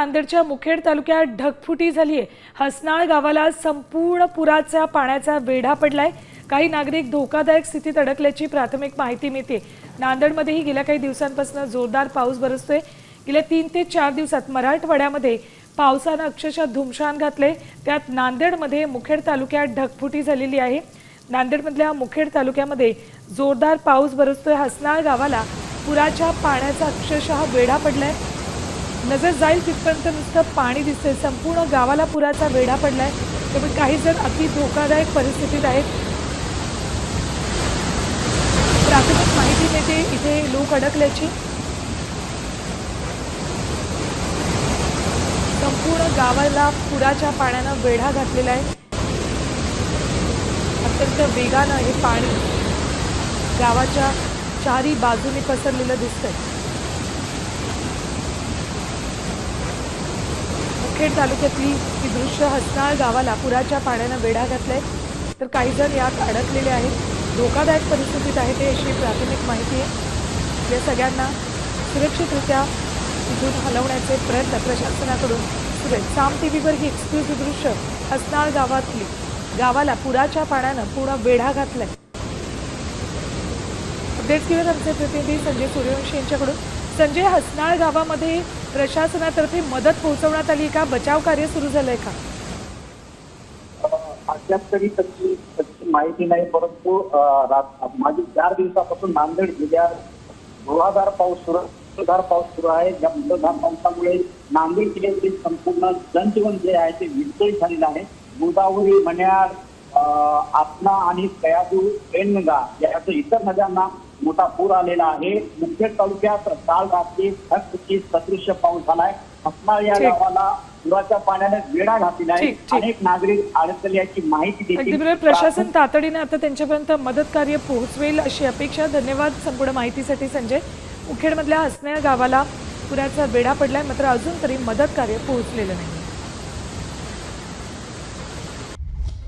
नांदेडच्या मुखेड तालुक्यात ढगफुटी झाली आहे हसनाळ गावाला संपूर्ण पुराच्या पाण्याचा वेढा पडलाय. काही नागरिक धोकादायक स्थितीत अडकल्याची प्राथमिक माहिती मिळते. नांदेडमध्येही गेल्या काही दिवसांपासून जोरदार पाऊस बरसतोय. गेल्या तीन ते चार दिवसात मराठवाड्यामध्ये पावसानं अक्षरशः धुमशान घातले त्यात नांदेडमध्ये मुखेड तालुक्यात ढगफुटी झालेली आहे. नांदेडमधल्या मुखेड तालुक्यामध्ये जोरदार पाऊस बरसतोय. हसनाळ गावाला पुराच्या पाण्याचा अक्षरशः वेढा पडलाय. नजर जाईल तिथपर्यंत नुसतं पाणी दिसतंय. संपूर्ण गावाला पुराचा वेढा पडलाय. त्यामुळे काही जण अति धोकादायक परिस्थितीत आहेत. प्राथमिक माहिती मिळते. इथे लोक अडकल्याची. संपूर्ण गावाला पुराच्या पाण्यानं वेढा घातलेला आहे. अत्यंत वेगानं हे पाणी गावाच्या चारी बाजूने पसरलेलं दिसतंय. मुखेड तालुक्यातली ही दृश्य हसनाळ गावाला पुराच्या पाण्यानं वेढा घातलाय. तर काही जण यात अडकलेले आहेत. धोकादायक परिस्थितीत आहे ते अशी प्राथमिक माहिती आहे. या सगळ्यांना सुरक्षितरित्या तिथून हलवण्याचे प्रयत्न प्रशासनाकडून सुरू आहेत. साम टी व्हीवर ही एक्सक्लुझिव्ह दृश्य हसनाळ गावातली. गावाला पुराच्या पाण्यानं पूर्ण वेढा घातलाय. अपडेट्स घेऊन आमचे प्रतिनिधी संजय सूर्यवंशी यांच्याकडून. संजय हसनाळ गावामध्ये प्रशासनातर्फे मदत पोहोचवण्यात आली का? बचाव कार्य सुरू झालंय का? अद्याप तरी त्याची त्याची माहिती नाही परंतु माझी मागील चार दिवसापासून नांदेड जिल्ह्यात धुवाधार पाऊस सुरू मुसळधार पाऊस सुरू आहे. या मुसळधार पावसामुळे नांदेड जिल्ह्यातील संपूर्ण जनजीवन जे आहे ते विस्कळीत झालेलं आहे. गोदावरी मण्याळ आसना आणि कयादू पेनगा यासह इतर नद्यांना मोठा पूर आलेला आहे. मुखेड तालुक्यात काल रात्री ढगफुटी सदृश्य पाऊस झालाय. हसनाळ या. गावाला पुराच्या पाण्याने वेढा घातलेला आहे. अनेक नागरिक अडकले याची माहिती बरोबर. प्रशासन तातडीने आता त्यांच्यापर्यंत मदत कार्य पोहोचवेल अशी अपेक्षा. धन्यवाद संपूर्ण माहितीसाठी संजय. मुखेडमधल्या हसनाळ गावाला पुराचा वेढा पडलाय. मात्र अजून तरी मदत कार्य पोहोचलेलं नाही.